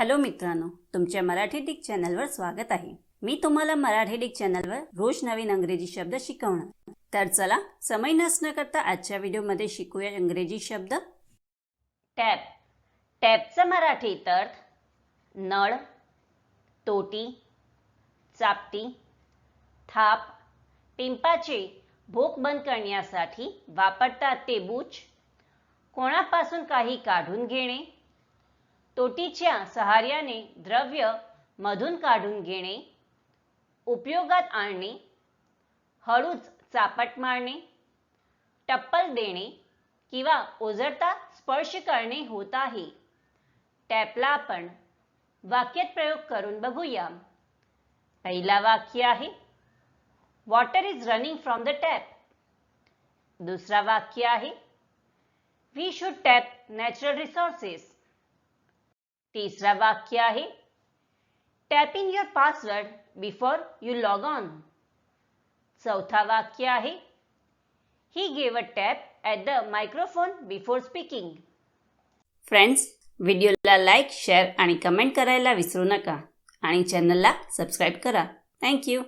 Hello मित्रांनो तुमच्या Marathi Dick चॅनलवर स्वागत आहे. मी तुम्हाला मराठी डिक चॅनलवर रोज नवीन अंग्रेजी शब्द शिकवणार. तर चला समय नसणं करता आजच्या व्हिडिओमध्ये शिकूया इंग्रजी शब्द. टॅप टॅपचा मराठीत अर्थ नळ तोटी चापटी थाप पिंपाचे भोक बंद करण्यासाठी वापरतात ते बूच. कोणापासून काही काढून घेणे तोटीच्या सहाय्याने द्रव्य मधून काढून घेणे उपयोगात आणणे हळूच चापट मारणे टप्पल देणे किंवा ओझरता स्पर्श करणे होत आहे. टॅपला आपण वाक्यात प्रयोग करून बघूया. पहिला वाक्य आहे water is running from the tap दुसरा वाक्य आहे we should tap natural resources तिसरा वाक्य आहे. Tap in your password before you log on चौथा वाक्य आहे. He gave a tap at the microphone before speaking friends व्हिडिओला लाईक शेअर आणि कमेंट करायला विसरू नका. आणि चॅनलला सबस्क्राईब करा. थँक्यू